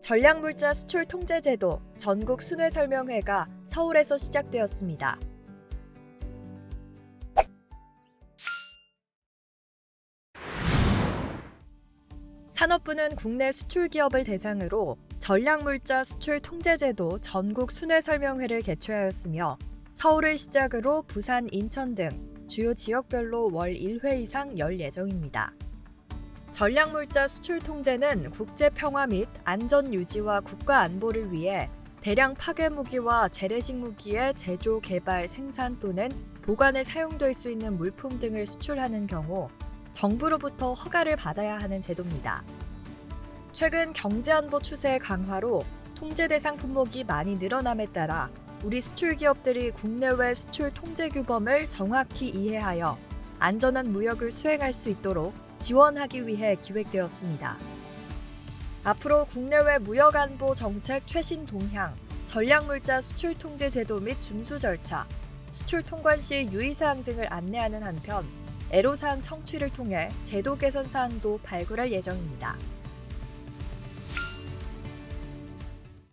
전략물자 수출 통제제도 전국 순회 설명회가 서울에서 시작되었습니다. 산업부는 국내 수출 기업을 대상으로 전략물자 수출 통제제도 전국 순회 설명회를 개최하였으며 서울을 시작으로 부산, 인천 등 주요 지역별로 월 1회 이상 열 예정입니다. 전략물자 수출 통제는 국제 평화 및 안전 유지와 국가 안보를 위해 대량 파괴 무기와 재래식 무기의 제조, 개발, 생산 또는 보관에 사용될 수 있는 물품 등을 수출하는 경우 정부로부터 허가를 받아야 하는 제도입니다. 최근 경제안보 추세의 강화로 통제 대상 품목이 많이 늘어남에 따라 우리 수출 기업들이 국내외 수출 통제 규범을 정확히 이해하여 안전한 무역을 수행할 수 있도록 지원하기 위해 기획되었습니다. 앞으로 국내외 무역 안보 정책 최신 동향, 전략물자 수출 통제 제도 및 준수 절차, 수출 통관 시 유의사항 등을 안내하는 한편 애로사항 청취를 통해 제도 개선 사항도 발굴할 예정입니다.